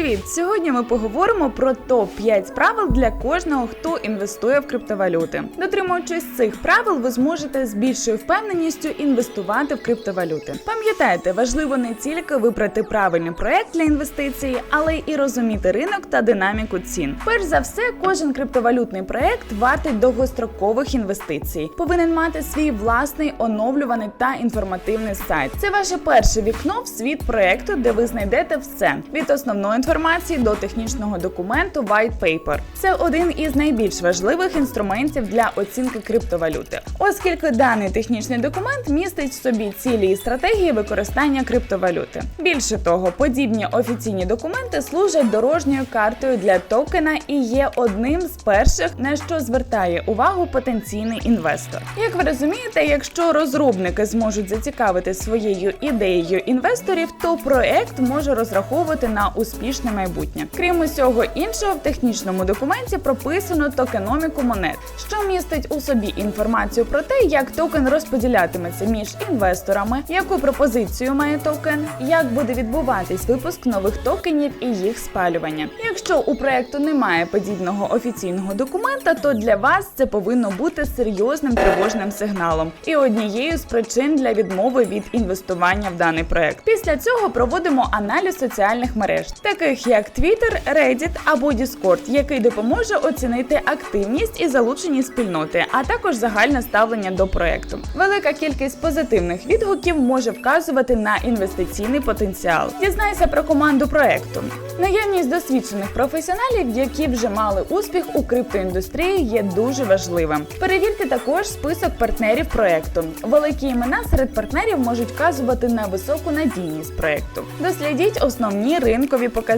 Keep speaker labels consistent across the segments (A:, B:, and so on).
A: Привіт! Сьогодні ми поговоримо про топ-5 правил для кожного, хто інвестує в криптовалюти. Дотримуючись цих правил, ви зможете з більшою впевненістю інвестувати в криптовалюти. Пам'ятайте, важливо не тільки вибрати правильний проект для інвестицій, але й розуміти ринок та динаміку цін. Перш за все, кожен криптовалютний проект вартий довгострокових інвестицій. Повинен мати свій власний оновлюваний та інформативний сайт. Це ваше перше вікно в світ проекту, де ви знайдете все від основної інформації до технічного документу White Paper. Це один із найбільш важливих інструментів для оцінки криптовалюти, оскільки даний технічний документ містить в собі цілі і стратегії використання криптовалюти. Більше того, подібні офіційні документи служать дорожньою картою для токена і є одним з перших, на що звертає увагу потенційний інвестор. Як ви розумієте, якщо розробники зможуть зацікавити своєю ідеєю інвесторів, то проект може розраховувати на успішне майбутнє. Крім усього іншого, в технічному документі прописано токеноміку монет, що містить у собі інформацію про те, як токен розподілятиметься між інвесторами, яку пропозицію має токен, як буде відбуватись випуск нових токенів і їх спалювання. Якщо у проекту немає подібного офіційного документа, то для вас це повинно бути серйозним тривожним сигналом і однією з причин для відмови від інвестування в даний проект. Після цього проводимо аналіз соціальних мереж, таких як Twitter, Reddit або Discord, який допоможе оцінити активність і залучені спільноти, а також загальне ставлення до проекту. Велика кількість позитивних відгуків може вказувати на інвестиційний потенціал. Дізнайся про команду проекту. Наявність досвідчених професіоналів, які вже мали успіх у криптоіндустрії, є дуже важливим. Перевірте також список партнерів проекту. Великі імена серед партнерів можуть вказувати на високу надійність проекту. Дослідіть основні ринкові показники,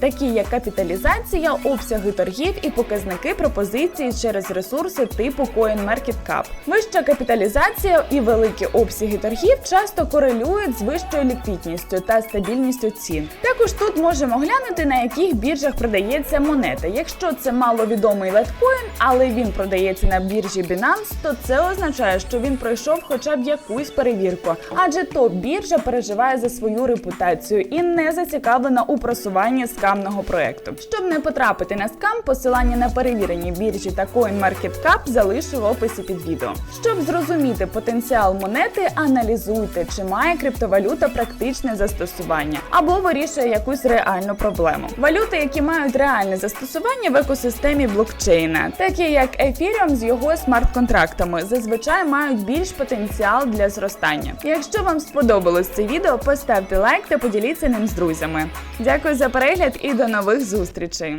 A: такі як капіталізація, обсяги торгів і показники пропозиції через ресурси типу CoinMarketCap. Вища капіталізація і великі обсяги торгів часто корелюють з вищою ліквідністю та стабільністю цін. Також тут можемо глянути на яких біржах продається монета. Якщо це маловідомий лайткоін, але він продається на біржі Binance, то це означає, що він пройшов хоча б якусь перевірку, адже топ біржа переживає за свою репутацію і не зацікавлена у просуванні скамного проекту. Щоб не потрапити на скам, посилання на перевірені біржі та CoinMarketCap залишу в описі під відео. Щоб зрозуміти потенціал монети, аналізуйте, чи має криптовалюта практичне застосування або вирішує якусь реальну проблему. Валюти, які мають реальне застосування в екосистемі блокчейна, такі як Ethereum з його смарт-контрактами, зазвичай мають більш потенціал для зростання. Якщо вам сподобалось це відео, поставте лайк та поділіться ним з друзями. Дякую за перегляд і до нових зустрічей.